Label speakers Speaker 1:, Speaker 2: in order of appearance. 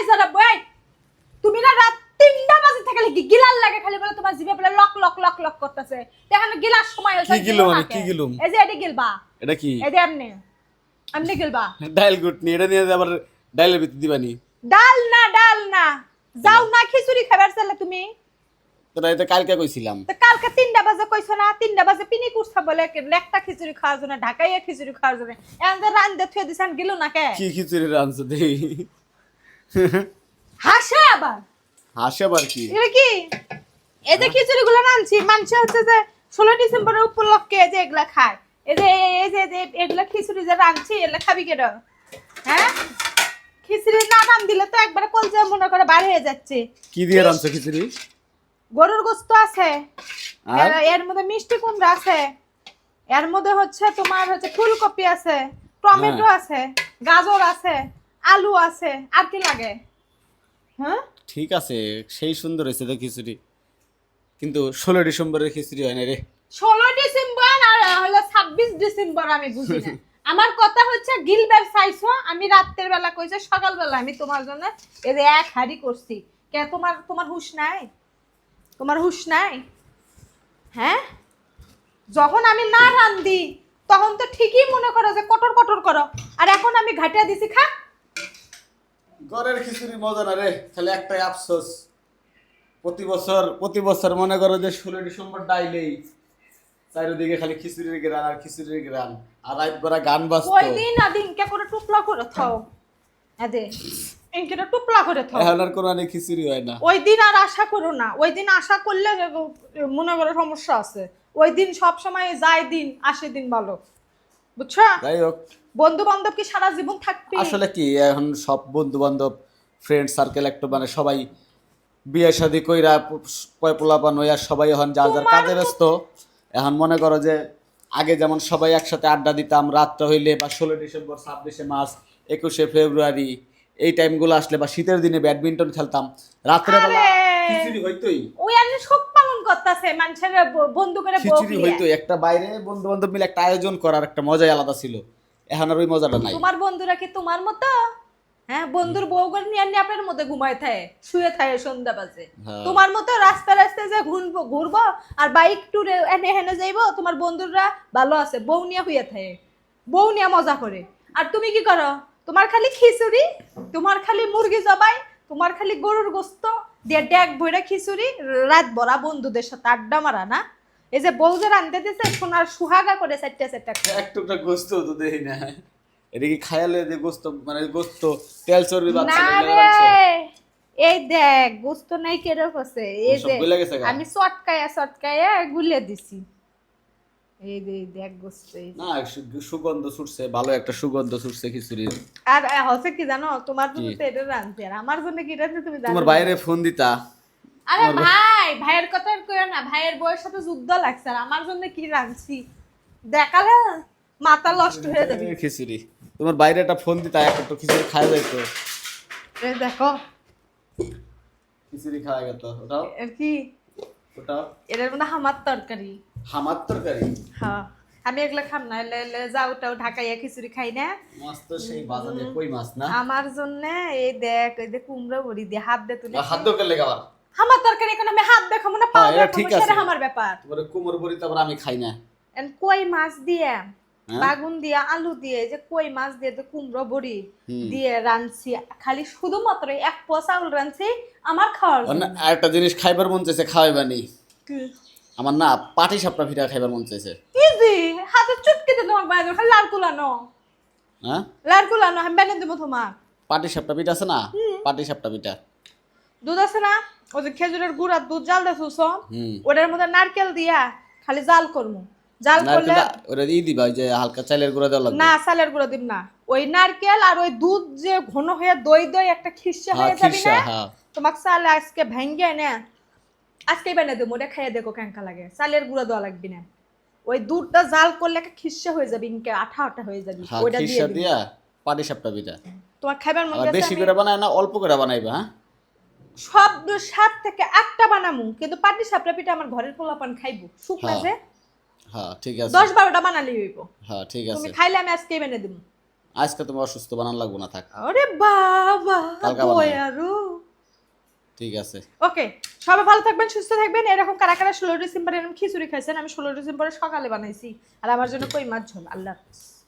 Speaker 1: এই যারা বই তুমি না রাত তিনটা বাজে থেকে খালি গিলার লাগে খালি বলে তোমার জিভে বলে লক লক লক লক করতেছে। দেখেন গিলার সময় হয়েছে
Speaker 2: কি গিলো মানে, কি গিলুম?
Speaker 1: এই যে এডি গিলবা।
Speaker 2: এটা কি?
Speaker 1: এই যে এমনি। এমনি গিলবা।
Speaker 2: ডাইল গুট এটা নিয়ে আবার ডাইলের ভিতর দিবানি?
Speaker 1: ডাল না ডাল না। যাও না খিচুড়ি খাবার চাইলে তুমি।
Speaker 2: তোরা এটা কালকে কইছিলাম।
Speaker 1: তো কালকে তিনটা বাজে কইছো না বাজে পিনি কুরছা বলে কি একটা খিচুড়ি খাওয়ার জন্য ঢাকাইয়া খিচুড়ি খাওয়ার জন্য। এখন রান্দে থুয়ে দিছেন গিলো না কে
Speaker 2: কি খিচুড়ি রাঁধছো দেই
Speaker 1: হাসে আবার?
Speaker 2: হাসে আবার কি?
Speaker 1: এটা কি? এই যে রাঁধছি মানুষ হচ্ছে যে ষোলো ডিসেম্বরের উপলক্ষে যে এগুলা খায়। এই যে এই যে এগুলা খিচুড়ি যে রাঁধছি এগুলা খাবি কেন? হ্যাঁ? খিচুড়ি না নাম দিলে তো একবারে কলজা মনে করে বার হয়ে যাচ্ছে।
Speaker 2: কি দিয়ে রাঁধছো খিচুড়ি?
Speaker 1: গরুর গোস্ত আছে। এর- এর মধ্যে মিষ্টি কুমড়া আছে। এর মধ্যে হচ্ছে তোমার হচ্ছে ফুলকপি আছে টমেটো
Speaker 2: হ্যাঁ।
Speaker 1: আছে গাজর আছে। আলু আছে আর কি লাগে? হ্যাঁ?
Speaker 2: ঠিক আছে সেই সুন্দর হয়েছে তো খিচুড়ি। কিন্তু ষোলো ডিসেম্বরের খিচুড়ি হয় না রে।
Speaker 1: ষোলো ডিসেম্বর আর হলো ছাব্বিশ ডিসেম্বর আমি বুঝি না। আমার কথা হচ্ছে গিলবার চাইছো আমি রাত্রের বেলা কইছে সকালবেলা আমি তোমার জন্য এই যে এক হাড়ি করছি। কে তোমার তোমার হুশ নাই? তোমার হুশ নাই? হ্যাঁ? যখন আমি না রান্ধি তখন তো ঠিকই মনে করো যে কটর কটর করো। আর এখন আমি ঘাটিয়া দিছি খা।
Speaker 2: ঘরের খিচুড়ি মজা না রে খালি একটাই আফসোস। প্রতি বছর প্রতি বছর মনে করো যে ষোলো ডিসেম্বর ডাইলেই চারিদিকে খালি খিচুড়ির গ্রান আর খিচুড়ির গ্রান আর রাত বেড়া গান বাজতো।
Speaker 1: ওই দিন না দিনকে করে টুপলা করে থাও। এদে ইনকে টুপলা করে থাও।
Speaker 2: এখন আর কোরআনে খিচুড়ি হয় না।
Speaker 1: ওই দিন আর আশা করো না। ওই দিন আশা করলে মনে করো সমস্যা আছে। ওই দিন সব সময় যায় দিন আসে দিন ভালো। বুঝছ?
Speaker 2: যাই হোক।
Speaker 1: বন্ধু বান্ধব কি সারা জীবন থাকবে?
Speaker 2: আসলে কি এখন সব বন্ধু বান্ধব ফ্রেন্ড সার্কেল একটু মানে সবাই বিয়ে শাদি কইরা কয় পোলাপান হইয়া সবাই এখন যার যার কাজে ব্যস্ত। এখন মনে করো যে আগে যেমন সবাই একসাথে আড্ডা দিতাম রাত্রে হইলে বা ষোলো ডিসেম্বর ছাব্বিশে মার্চ একুশে ফেব্রুয়ারি এই টাইমগুলো আসলে বা শীতের দিনে ব্যাডমিন্টন খেলতাম। রাত্রেবেলা
Speaker 1: আরে!
Speaker 2: খিচুড়ি হইতোই।
Speaker 1: ওই আর পালন করতেছে মানুষের বন্ধু করে
Speaker 2: খিচুড়ি
Speaker 1: দিয়ে।
Speaker 2: হইতোই একটা বাইরে বন্ধু বান্ধব মিলে একটা আয়োজন করার একটা মজাই আলাদা ছিল। এখন আর ওই মজাটা নাই।
Speaker 1: তোমার বন্ধুরা কি তোমার মতো? হ্যাঁ বন্ধুর বউ করে নিয়ে নিয়ে আপনার মধ্যে ঘুমায় থাকে শুয়ে থাকে সন্ধ্যা বাজে।
Speaker 2: হ্যাঁ।
Speaker 1: তোমার মতো রাস্তা রাস্তায় যে ঘুরবো ঘুরবো আর বাইক ট্যুরে এনে হেনে যাইবো তোমার বন্ধুরা ভালো আছে বউ নিয়ে হইয়া থাকে। বউ নিয়ে মজা করে। আর তুমি কি করো? তোমার খালি খিচুড়ি তোমার খালি মুরগি জবাই তোমার খালি গরুর গোস্ত দিয়ে ড্যাগ ভরে খিচুড়ি রাত ভরা বন্ধুদের সাথে আড্ডা মারা না? এই যে বউ যে রান্ধতে দিছে সোনার সুহাগা করে চারটা চারটা।
Speaker 2: এক টুকরা গোস্ত তো দেই না। এটা কি খায়ালে যে গোস্ত মানে গোস্ত তেল চর্বি বাচ্চা
Speaker 1: না এই দেখ গোস্ত নাই কেরক আছে। এই যে। আমি চটকায়া চটকায়া গুলে দিছি। এই দেখ গোস্ত
Speaker 2: না সুগন্ধ ছুটছে ভালো একটা সুগন্ধ ছুটছে খিচুড়ির।
Speaker 1: আর হচ্ছে কি জানো তোমার জন্য তো এটা রাঁধছে আর আমার জন্য কি রাঁধছে তুমি জানো
Speaker 2: তোমার বাইরে ফোন দিতা।
Speaker 1: আরে ভাই ভাইয়ের কথা আর কইও না ভাইয়ের বউয়ের সাথে যুদ্ধ লাগছে আর আমার জন্য কি রাঁধছি? দেখালে মাথা নষ্ট হয়ে যাবে।
Speaker 2: খিচুড়ি। তোমার বাইরে একটা ফোন দিতা একটা তো খিচুড়ি খাওয়া যাইতো।
Speaker 1: এই দেখো।
Speaker 2: খিচুড়ি খাওয়া গেত ওটাও?
Speaker 1: কি?
Speaker 2: ওটাও?
Speaker 1: এটার মধ্যে হামার তরকারি।
Speaker 2: হামার তরকারি
Speaker 1: হ্যাঁ আমি এগুলো খাম না এলে যাও টাও ঢাকাইয়া খিচুড়ি খাই না।
Speaker 2: মাছ তো সেই বাজারে কই মাছ না?
Speaker 1: আমার জন্য এই দেখ এই যে কুমড়ো বড়ি দিয়ে হাত দিয়ে তুলে
Speaker 2: হাত
Speaker 1: আমার তরকারি এখন আমি হাত দেখাবো না পা
Speaker 2: হ্যাঁ,
Speaker 1: দেখাবো সেটা। আমার ব্যাপার।
Speaker 2: তোমার বড়ি আমি খাই না।
Speaker 1: And কই মাছ দিয়ে?
Speaker 2: হ্যাঁ?
Speaker 1: বাগুন দিয়ে আলু দিয়ে যে কই মাছ দিয়ে যে কুমড়ো বড়ি দিয়ে রাঁধছি। খালি শুধুমাত্র এক পোয়া চাউল রাঁধছি আমার খাওয়ার জন্য।
Speaker 2: একটা জিনিস খাইবার মন চাইছে খাওয়াইবানি।
Speaker 1: কি?
Speaker 2: আমার না পাটি সাপটা ফিটা খাইবার মন চাইছে।
Speaker 1: Easy, হাতে চুটকিতে তোমার বাইরে খালি লাল কুলানো।
Speaker 2: হ্যাঁ?
Speaker 1: লাল কুলানো আমি বেনে দেবো তোমার।
Speaker 2: পাটি সাপটা পিঠা আছে না? পাটি সাপটা পিঠা।
Speaker 1: দুধ আছে না? ওই যে খেজুরের গুড়া দুধ জাল দেখছ
Speaker 2: হুম।
Speaker 1: ওটার মধ্যে নারকেল দিয়া খালি জাল করমু। জাল করলে
Speaker 2: ওরা ই দিবা ওই যে হালকা চালের গুঁড়া দেওয়া লাগবে।
Speaker 1: না চালের গুঁড়ো দিব না। ওই নারকেল আর ওই দুধ যে ঘন হয়ে দই দই একটা খিসা
Speaker 2: হ্যাঁ
Speaker 1: হয়ে যাবি না?
Speaker 2: হ্যাঁ।
Speaker 1: তোমাকে চালে আজকে ভেঙ্গে না আজকে বেনে দেবো ওটা খাইয়ে দেখো কেঙ্কা লাগে। চালের গুঁড়ো দেওয়া লাগবে না। ওই দুধটা জাল করলে একটা খিসা হয়ে যাবে ইনকে আঠা আঠা হয়ে যাবে
Speaker 2: হ্যাঁ
Speaker 1: ওইটা দিয়ে
Speaker 2: দিয়া পাটি সাপটা
Speaker 1: তোমার খাবার মন
Speaker 2: বেশি করে বানায় না অল্প করে বানাইবা হ্যাঁ?
Speaker 1: সব সাত থেকে একটা বানামু কিন্তু পাটি সাপটা পিঠা আমার ঘরের পোলাপান খাইবো। শুকনা
Speaker 2: হ্যাঁ,
Speaker 1: যে
Speaker 2: হ্যাঁ ঠিক আছে।
Speaker 1: দশ বারোটা বানালি হইব।
Speaker 2: হ্যাঁ ঠিক
Speaker 1: তুমি
Speaker 2: আছে।
Speaker 1: খাইলে আমি আজকে বেনে দেবো।
Speaker 2: আজকে তুমি অসুস্থ বানান লাগবো না থাক।
Speaker 1: আরে বাবা বয়ারু
Speaker 2: ঠিক আছে।
Speaker 1: ওকে সবাই ভালো থাকবেন, সুস্থ থাকবেন। এরকম কারা কারা ষোলো ডিসেম্বর এরকম খিচুড়ি খাইছেন, আমি ষোলো ডিসেম্বরে সকালে বানাইছি। আর আমার জন্য কই মাছ ঝোল? আল্লাহ হাফেজ।